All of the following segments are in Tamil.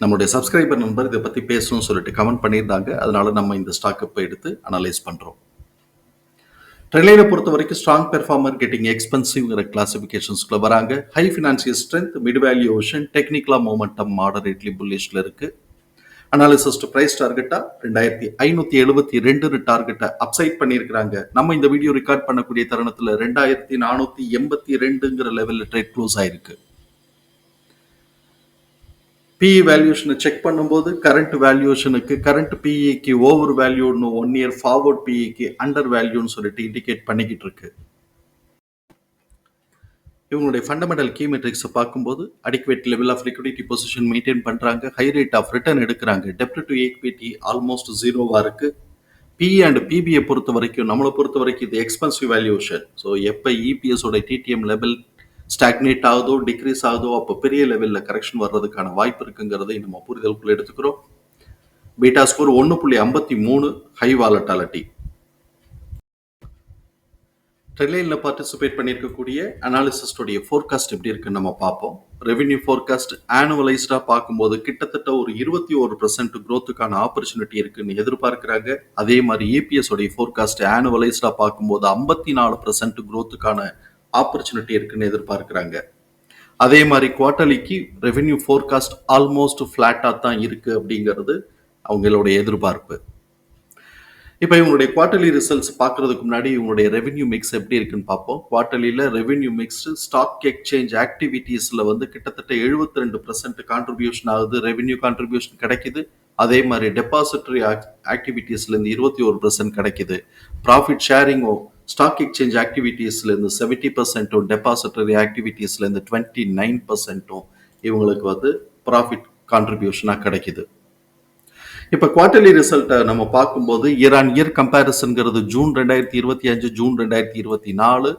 நம்மளுடைய சப்ஸ்கிரைபர் நண்பர் இதை பற்றி பேசணும்னு சொல்லிட்டு கமெண்ட் பண்ணியிருந்தாங்க. அதனால நம்ம இந்த ஸ்டாக் இப்போ எடுத்து அனலைஸ் பண்ணுறோம் ட்ரெயிலை பொறுத்த வரைக்கும் ஸ்ட்ராங் பெர்ஃபார்மர் கெட்டிங் எக்ஸ்பென்சிவ்ங்கிற கிளாசிஃபிகேஷன்ஸ்குள்ள வராங்க. High financial strength mid valuation technically momentum moderately புல்லிஷில் இருக்கு. அனாலிசிஸ் டு பிரைஸ் டார்கெட்டா ரெண்டாயிரத்தி ஐநூத்தி எழுபத்தி ரெண்டு டார்கெட்டை அப்சைட் பண்ணியிருக்கிறாங்க. நம்ம இந்த வீடியோ ரெக்கார்ட் பண்ணக்கூடிய தருணத்தில் ரெண்டாயிரத்தி நானூத்தி எண்பத்தி ரெண்டுங்கிற லெவலில் ட்ரேட் க்ளோஸ் ஆயிருக்கு. பிஇ வேல்யூஷனை செக் பண்ணும்போது கரண்ட் வேல்யூஷனுக்கு கரண்ட் பிஇக்கு ஓவர் வேல்யூன்னு ஒன் இயர் ஃபார்வர்ட் பிஇக்கு அண்டர் வேல்யூன்னு சொல்லிட்டு இண்டிகேட் பண்ணிக்கிட்டு இருக்கு. இவங்களுடைய ஃபண்டமெண்டல் கீ மெட்ரிக்ஸை பார்க்கும்போது adequate level of liquidity position maintain பண்ணுறாங்க ஹை ரேட் ஆஃப் ரிட்டர்ன் எடுக்கிறாங்க. டெப்ட் டு ஈக்விட்டி ஆல்மோஸ்ட் ஜீரோவாக இருக்கு. பிஇ அண்ட் பிபிஐ பொறுத்த வரைக்கும் நம்மளை பொறுத்த வரைக்கும் இது எக்ஸ்பென்சிவ் வேல்யூஷன் ஸோ எப்போ இபிஎஸோட டிடிஎம் லெவல் ஸ்டாக்னேட் ஆகுதோ டிக்ரீஸ் ஆகுதோ அப்போ பெரிய லெவலில் கரெக்ஷன் வர்றதுக்கான வாய்ப்பு இருக்குங்கிறதை நம்ம புரிதலுக்குள்ள எடுத்துக்கிறோம். பீட்டா ஸ்கோர் ஒன்று புள்ளி ஐம்பத்தி மூணு ஹை வாலட்டாலிட்டி ட்ரெயினில் பார்ட்டிசிபேட் பண்ணியிருக்கக்கூடிய அனாலிசிஸ்டுடைய ஃபோர்காஸ்ட் எப்படி இருக்குன்னு நம்ம பார்ப்போம். ரெவென்யூ ஃபோர்காஸ்ட் ஆனுவலைஸ்டாக பார்க்கும்போது கிட்டத்தட்ட ஒரு இருபத்தி ஒரு பர்சன்ட் க்ரோத்துக்கான ஆப்பர்ச்சுனிட்டி இருக்குன்னு எதிர்பார்க்குறாங்க. அதே மாதிரி ஏபிஎஸ் உடைய ஃபோர்காஸ்ட் ஆனுவலைஸ்டாக பார்க்கும்போது ஐம்பத்தி நாலு பர்சன்ட் க்ரோத்துக்கான ஆப்பர்ச்சுனிட்டி இருக்குன்னு எதிர்பார்க்குறாங்க. அதே மாதிரி குவார்ட்டர்லிக்கு ரெவென்யூ ஃபோர்காஸ்ட் ஆல்மோஸ்ட் ஃப்ளாட்டாக தான் இருக்கு அப்படிங்கிறது அவங்களுடைய எதிர்பார்ப்பு. இப்போ இவங்களுடைய குவார்ட்டர்லி ரிசல்ட்ஸ் பார்க்கறதுக்கு முன்னாடி இவங்களுடைய ரெவென்யூ மிக்ஸ் எப்படி இருக்குன்னு பார்ப்போம். குவார்ட்டர்லியில் ரெவென்யூ மிக்ஸ் ஸ்டாக் எக்ஸ்சேஞ்ச் ஆக்டிவிட்டீஸில் வந்து கிட்டத்தட்ட எழுபத்தி ரெண்டு பர்சன்ட் கான்ட்ரிபியூஷன் ஆகுது ரெவென்யூ கான்ட்ரிபியூஷன் கிடைக்குது. அதே மாதிரி டெபாசிட்டரி ஆக்டிவிட்டீஸ்லேருந்து இருபத்தி ஒரு பர்சன்ட் கிடைக்குது. ப்ராஃபிட் ஷேரிங்கோ ஸ்டாக் எக்ஸ்சேஞ்ச் ஆக்டிவிட்டீஸ்லேருந்து செவன்ட்டி பர்சன்ட்டும் டெபாசிட்டரி ஆக்டிவிட்டீஸ்லேருந்து டுவெண்ட்டி நைன் பர்சன்ட்டும் இவங்களுக்கு வந்து ப்ராஃபிட் கான்ட்ரிபியூஷனாக கிடைக்குது. இப்போ குவார்டர்லி ரிசல்ட்டை நம்ம பார்க்கும்போது இயர் ஆன் இயர் கம்பேரிசன்கிறது ஜூன் ரெண்டாயிரத்தி இருபத்தி அஞ்சு ஜூன் ரெண்டாயிரத்தி இருபத்தி நாலு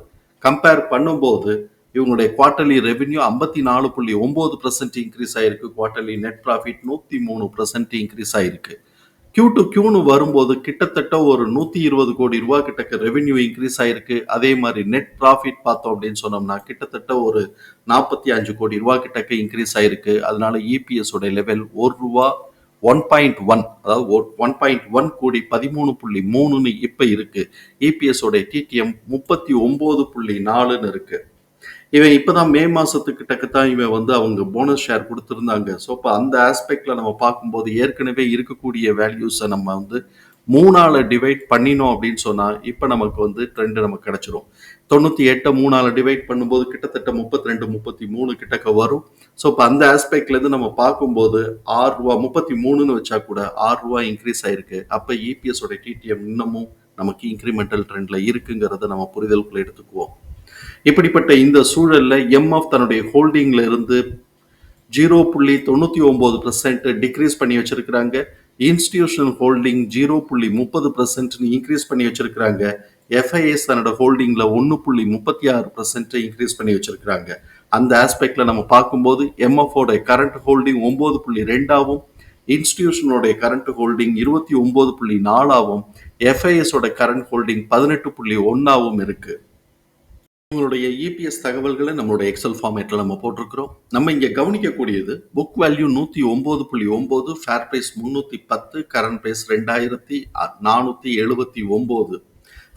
கம்பேர் பண்ணும்போது இவங்களுடைய குவார்டர்லி ரெவென்யூ ஐம்பத்தி நாலு புள்ளி ஒம்பது பர்சன்ட் இன்க்ரீஸ் ஆயிருக்கு. குவார்டர்லி நெட் ப்ராஃபிட் நூற்றி மூணு பர்சன்ட் இன்க்ரீஸ் ஆயிருக்கு. கியூ டு கியூன்னு வரும்போது கிட்டத்தட்ட ஒரு நூற்றி இருபது கோடி ரூபா கிட்டக்க ரெவென்யூ இன்க்ரீஸ் ஆயிருக்கு. அதே மாதிரி நெட் ப்ராஃபிட் பார்த்தோம் அப்படின்னு சொன்னோம்னா கிட்டத்தட்ட ஒரு நாற்பத்தி அஞ்சு கோடி ரூபா கிட்டக்க இன்க்ரீஸ் ஆயிருக்கு. அதனால இபிஎஸ் உடைய லெவல் ஒரு ரூபா ஒன் பாயிண்ட் ஒன் அதாவது ஒன் பாயிண்ட் ஒன் கோடி பதிமூணு புள்ளி மூணுன்னு இப்போ இருக்கு. இபிஎஸ் உடைய டிடிஎம் முப்பத்தி ஒன்பது புள்ளி நாலுன்னு இருக்கு. இவன் இப்போதான் மே மாசத்துக்கிட்டக்கு தான் இவன் வந்து அவங்க போனஸ் ஷேர் கொடுத்துருந்தாங்க. ஸோ இப்போ அந்த ஆஸ்பெக்ட்ல நம்ம பார்க்கும்போது ஏற்கனவே இருக்கக்கூடிய வேல்யூஸை நம்ம வந்து மூணால டிவைட் பண்ணினோம் அப்படின்னு சொன்னா இப்போ நமக்கு வந்து ட்ரெண்ட் நமக்கு கிடைச்சிரும். தொண்ணூற்றி எட்டை மூணால டிவைட் பண்ணும்போது கிட்டத்தட்ட முப்பத்தி ரெண்டு முப்பத்தி மூணு கிட்டக்க வரும். ஸோ இப்போ அந்த ஆஸ்பெக்ட்ல இருந்து நம்ம பார்க்கும்போது ஆறு ரூபா முப்பத்தி மூணுன்னு வச்சா கூட ஆறு ரூபா இன்க்ரீஸ் ஆயிருக்கு. அப்போ இபிஎஸ் உடைய டிடிஎம் இன்னமும் நமக்கு இன்க்ரிமெண்டல் ட்ரெண்ட்ல இருக்குங்கிறத நம்ம புரிதலுக்குள்ள எடுத்துக்குவோம். இப்படிப்பட்ட இந்த சூழலில் எம்எஃப் தன்னுடைய ஹோல்டிங்ல இருந்து ஜீரோ புள்ளி தொண்ணூற்றி ஒம்பது பர்சன்ட் டிக்ரீஸ் பண்ணி வச்சுருக்கிறாங்க. இன்ஸ்டிடியூஷனல் ஹோல்டிங் ஜீரோ புள்ளி முப்பது பர்சன்ட்னு இன்க்ரீஸ் பண்ணி வச்சுருக்கிறாங்க. எஃப்ஐஎஸ் தன்னோட ஹோல்டிங்கில் ஒன்று புள்ளி முப்பத்தி ஆறு பர்சன்ட் இன்க்ரீஸ் பண்ணி வச்சுருக்கிறாங்க. அந்த ஆஸ்பெக்டில் நம்ம பார்க்கும்போது எம்எஃப்ஓட கரண்ட் ஹோல்டிங் ஒம்பது புள்ளி ரெண்டாவும் இன்ஸ்டிடியூஷனோடைய கரண்ட் ஹோல்டிங் இருபத்தி ஒம்பது புள்ளி நாலாவும் எஃப்ஐஎஸோட கரண்ட் ஹோல்டிங் பதினெட்டு புள்ளி ஒன்றாகவும் இருக்குது உங்களுடைய இபிஎஸ் தகவல்களை நம்மளுடைய எக்ஸல் ஃபார்மேட்டில் நம்ம போட்டிருக்கிறோம். நம்ம இங்கே கவனிக்கக்கூடியது புக் வேல்யூ நூற்றி ஒம்பது புள்ளி ஒம்பது ஃபேர் ப்ரைஸ் முந்நூற்றி பத்து கரண்ட் ப்ரைஸ் ரெண்டாயிரத்தி நானூற்றி எழுபத்தி ஒம்பது.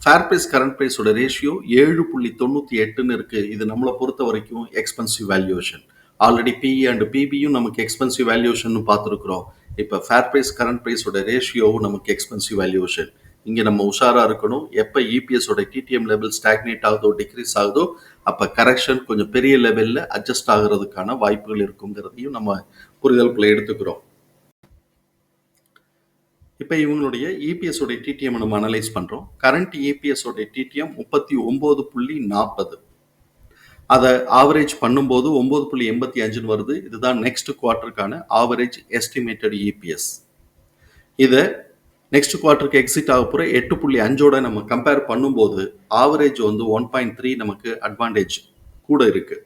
ஃபேர் ப்ரைஸ் கரண்ட் ப்ரைஸோட ரேஷியோ ஏழு புள்ளி தொண்ணூற்றி எட்டுன்னு இருக்குது இது நம்மளை பொறுத்த வரைக்கும் expensive valuation already PE and பிபியும் நமக்கு எக்ஸ்பென்சிவ் வேல்யூஷன் பார்த்துருக்குறோம். இப்போ ஃபேர் ப்ரைஸ் கரண்ட் ப்ரைஸோட ரேஷியோவும் நமக்கு எக்ஸ்பென்சிவ் வேல்யூஷன் இங்கே நம்ம உஷாராக இருக்கணும். எப்போ இபிஎஸோட டிடிஎம் லெவல் ஸ்டாக்னேட் ஆகுதோ டிக்ரீஸ் ஆகுதோ அப்போ கரெக்ஷன் கொஞ்சம் பெரிய லெவலில் அட்ஜஸ்ட் ஆகிறதுக்கான வாய்ப்புகள் இருக்குங்கிறதையும் நம்ம புரிதலுக்குள்ளே எடுத்துக்கிறோம். இப்போ இவங்களுடைய இபிஎஸோட டிடிஎம் நம்ம அனலைஸ் பண்ணுறோம் கரண்ட் இபிஎஸோட டிடிஎம் முப்பத்தி ஒம்பது புள்ளி நாற்பது. அதை ஆவரேஜ் பண்ணும்போது ஒம்பது புள்ளி எண்பத்தி அஞ்சுன்னு வருது. இதுதான் நெக்ஸ்ட் குவார்ட்டருக்கான ஆவரேஜ் எஸ்டிமேட்டட் இபிஎஸ் இதை நெக்ஸ்ட் குவார்ட்டருக்கு எக்ஸிட் ஆக போகிற எட்டு புள்ளி அஞ்சோட நம்ம கம்பேர் பண்ணும்போது ஆவரேஜ் வந்து ஒன் பாயிண்ட் த்ரீ நமக்கு அட்வான்டேஜ் கூட இருக்குது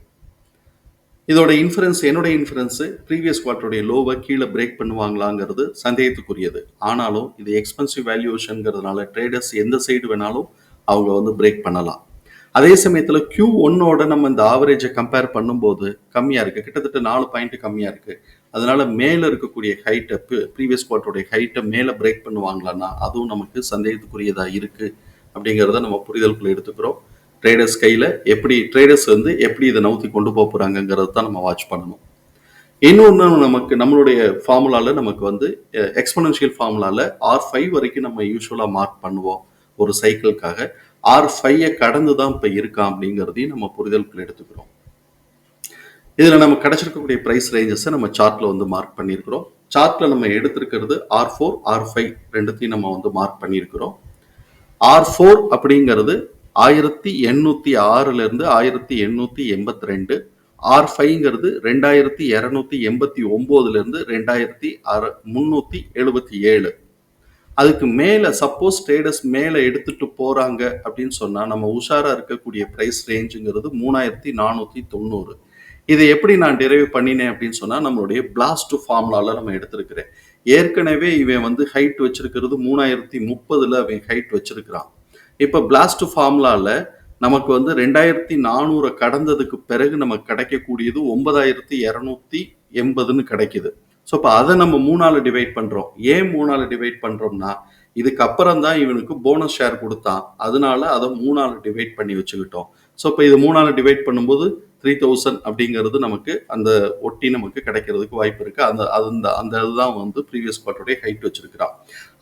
இதோட இன்ஃபரன்ஸ் என்னோட இன்ஃபரன்ஸு ப்ரீவியஸ் குவார்ட்டருடைய லோவை கீழே பிரேக் பண்ணுவாங்களாங்கிறது சந்தேகத்துக்குரியது. ஆனாலும் இது எக்ஸ்பென்சிவ் வேல்யூஷனுங்கிறதுனால ட்ரேடர்ஸ் எந்த சைடு வேணாலும் அவங்க வந்து பிரேக் பண்ணலாம். அதே சமயத்தில் க்யூ ஒன்னோட நம்ம இந்த ஆவரேஜை கம்பேர் பண்ணும்போது கம்மியாக இருக்குது கிட்டத்தட்ட நாலு பாயிண்ட் கம்மியாக இருக்குது அதனால மேலே இருக்கக்கூடிய ஹைட்டை ப்ரீவியஸ் குவார்ட்டருடைய ஹைட்டை மேலே பிரேக் பண்ணுவாங்களான்னா அதுவும் நமக்கு சந்தேகத்துக்குரியதாக இருக்குது அப்படிங்கிறத நம்ம புரிதலுக்குள்ள எடுத்துக்கிறோம். ட்ரேடர்ஸ் கையில் எப்படி ட்ரேடர்ஸ் வந்து எப்படி இதை நவுத்தி கொண்டு போக போகிறாங்கங்கிறத தான் நம்ம வாட்ச் பண்ணணும். இன்னொன்று நமக்கு நம்மளுடைய ஃபார்முலாவில் நமக்கு வந்து எக்ஸ்பனன்ஷியல் ஃபார்முலாவில் ஆர் ஃபைவ் வரைக்கும் நம்ம யூஸ்வலாக மார்க் பண்ணுவோம் ஒரு சைக்கிளுக்காக ஆர் ஃபைவை கடந்து தான் இப்போ இருக்கான் அப்படிங்கிறதையும் நம்ம புரிதலுக்குள்ள எடுத்துக்கிறோம். இதில் நம்ம கிடைச்சிருக்கக்கூடிய ப்ரைஸ் ரேஞ்சஸை நம்ம சார்ட்டில் வந்து மார்க் பண்ணியிருக்கிறோம். சார்ட்டில் நம்ம எடுத்திருக்கிறது ஆர் ஃபோர் ஆர் ஃபைவ் ரெண்டுத்தையும் நம்ம வந்து மார்க் பண்ணியிருக்கிறோம். ஆர் ஃபோர் அப்படிங்கிறது ஆயிரத்தி எண்ணூற்றி ஆறுலேருந்து ஆயிரத்தி எண்ணூற்றி எண்பத்தி ரெண்டு. ஆர் ஃபைவ்ங்கிறது ரெண்டாயிரத்தி இரநூத்தி எண்பத்தி ஒம்போதுலேருந்து ரெண்டாயிரத்தி அற முந்நூற்றி எழுபத்தி ஏழு. அதுக்கு மேலே சப்போஸ் ஸ்டேடஸ் மேலே எடுத்துகிட்டு போகிறாங்க அப்படின்னு சொன்னால் நம்ம உஷாராக இருக்கக்கூடிய ப்ரைஸ் ரேஞ்சுங்கிறது மூணாயிரத்தி நானூற்றி தொண்ணூறு. இதை எப்படி நான் டிரைவ் பண்ணினேன் அப்படின்னு சொன்னால் நம்மளுடைய பிளாஸ்ட் ஃபார்முலாவில் நம்ம எடுத்திருக்கிறேன். ஏற்கனவே இவன் வந்து ஹைட் வச்சிருக்கிறது மூணாயிரத்தி முப்பதில் அவன் ஹைட் வச்சிருக்கிறான். இப்போ பிளாஸ்ட் ஃபார்முலாவில் நமக்கு வந்து ரெண்டாயிரத்தி நானூறை கடந்ததுக்கு பிறகு நமக்கு கிடைக்கக்கூடியது ஒன்பதாயிரத்தி இரநூத்தி எண்பதுன்னு கிடைக்குது. ஸோ இப்போ அதை நம்ம மூணால் டிவைட் பண்ணுறோம் ஏன் மூணால் டிவைட் பண்ணுறோம்னா இதுக்கப்புறம் தான் இவனுக்கு போனஸ் ஷேர் கொடுத்தான். அதனால அதை மூணால் டிவைட் பண்ணி வச்சுக்கிட்டோம். ஸோ இப்போ இது மூணால் டிவைட் பண்ணும்போது த்ரீ தௌசண்ட் அப்படிங்கிறது நமக்கு அந்த ஒட்டி நமக்கு கிடைக்கிறதுக்கு வாய்ப்பு இருக்கு. அந்த அது அந்த அந்த இதுதான் வந்து ப்ரீவியஸ் குவார்ட்டருடைய ஹைட் வச்சிருக்கிறான்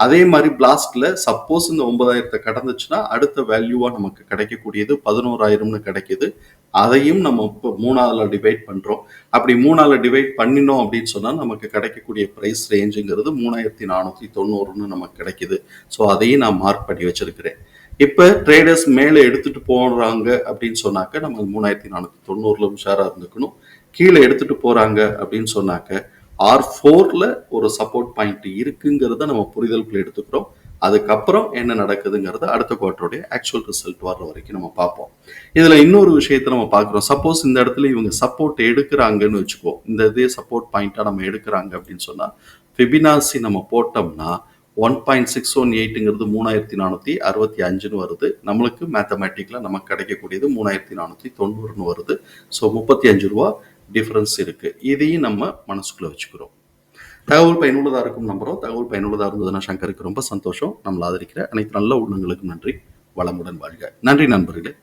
அதே மாதிரி பிளாஸ்ட்ல சப்போஸ் இந்த ஒன்பதாயிரத்தை கடந்துச்சுன்னா அடுத்த வேல்யூவா நமக்கு கிடைக்கக்கூடியது பதினோராயிரம்னு கிடைக்குது. அதையும் நம்ம இப்போ மூணாவில் டிவைட் பண்ணுறோம் அப்படி மூணாவில் டிவைட் பண்ணினோம் அப்படின்னு சொன்னால் நமக்கு கிடைக்கக்கூடிய ப்ரைஸ் ரேஞ்சுங்கிறது மூணாயிரத்தி நானூற்றி தொண்ணூறுன்னு நமக்கு கிடைக்குது. ஸோ அதையும் நான் மார்க் பண்ணி வச்சிருக்கிறேன். இப்போ ட்ரேடர்ஸ் மேலே எடுத்துட்டு போடுறாங்க அப்படின்னு சொன்னாக்க நம்ம மூணாயிரத்தி நானூற்றி தொண்ணூறுல உஷாராக இருந்துக்கணும். கீழே எடுத்துட்டு போறாங்க அப்படின்னு சொன்னாக்க ஆர் ஃபோர்ல ஒரு சப்போர்ட் பாயிண்ட் இருக்குங்கிறத நம்ம புரிதலுக்குள்ள எடுத்துக்கிறோம். அதுக்கப்புறம் என்ன நடக்குதுங்கிறத அடுத்த குவார்ட்டருடைய ஆக்சுவல் ரிசல்ட் வர்ற வரைக்கும் நம்ம பார்ப்போம். இதுல இன்னொரு விஷயத்த நம்ம பார்க்குறோம். சப்போஸ் இந்த இடத்துல இவங்க சப்போர்ட் எடுக்கிறாங்கன்னு வச்சுக்கோ இந்த இதே சப்போர்ட் பாயிண்டா நம்ம எடுக்கிறாங்க அப்படின்னு சொன்னா ஃபிபினாசி நம்ம போட்டோம்னா ஒன் பாயிண்ட் சிக்ஸ் ஒன் எயிட்டுங்கிறது மூணாயிரத்தி நானூற்றி அறுபத்தி அஞ்சுன்னு வருது. நம்மளுக்கு மேத்தமேட்டிக்கில் நமக்கு கிடைக்கக்கூடியது மூணாயிரத்தி நானூற்றி தொண்ணூறுன்னு வருது. ஸோ முப்பத்தி அஞ்சு ரூபா டிஃப்ரென்ஸ் இருக்குது இதையும் நம்ம மனசுக்குள்ளே வச்சுக்கிறோம். தகவல் பயனுள்ளதாக இருக்கும் நம்புகிறோம் தகவல் பயனுள்ளதாக இருந்ததுன்னா சங்கருக்கு ரொம்ப சந்தோஷம். நம்மளை ஆதரிக்கிற அனைத்து நல்ல உள்ளங்களுக்கும் நன்றி. வளமுடன் வாழ்க. நன்றி நண்பர்களே.